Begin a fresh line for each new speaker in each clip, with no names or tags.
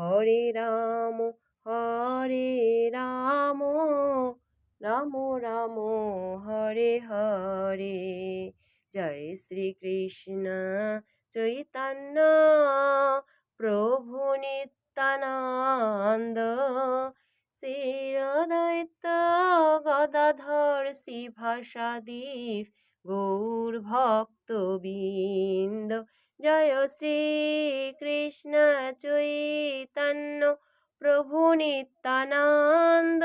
হরে রাম হরে রাম রাম রাম হরে হরে জয় শ্রীকৃষ্ণ চৈতন্য প্রভু নিত্যানন্দ শ্রীরদৈত গদাধর শ্রী ভাষাদীপ গৌর ভক্তবৃন্দ জয় শ্রী কৃষ্ণ চৈতন্য প্রভু নিত্যানন্দ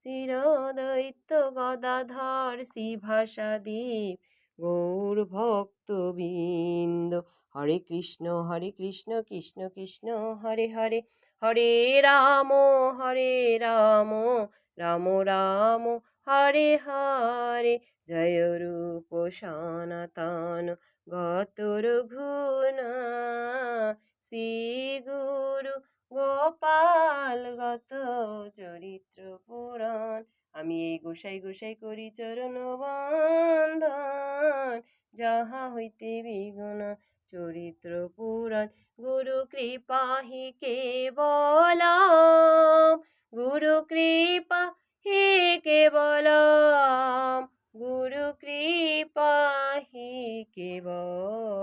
শিরোদৈত্য গদাধর শিভাসাদীপ গৌর বিন্দ হরে কৃষ্ণ হরে কৃষ্ণ কৃষ্ণ কৃষ্ণ হরে হরে হরে রাম হরে রাম রাম রাম হরে হরে জয় রূপ সনাতন গত রঘুন শ্রী গুরু গোপাল গত চরিত্র পুরাণ আমি এই গোসাই গোসাই করি চরণ বন্ধন যাহা হইতে বিগুণ চরিত্র পুরাণ গুরু কৃপাহি কে বল গুরু কৃপা কেবলম গুরু কৃপা হি কেবল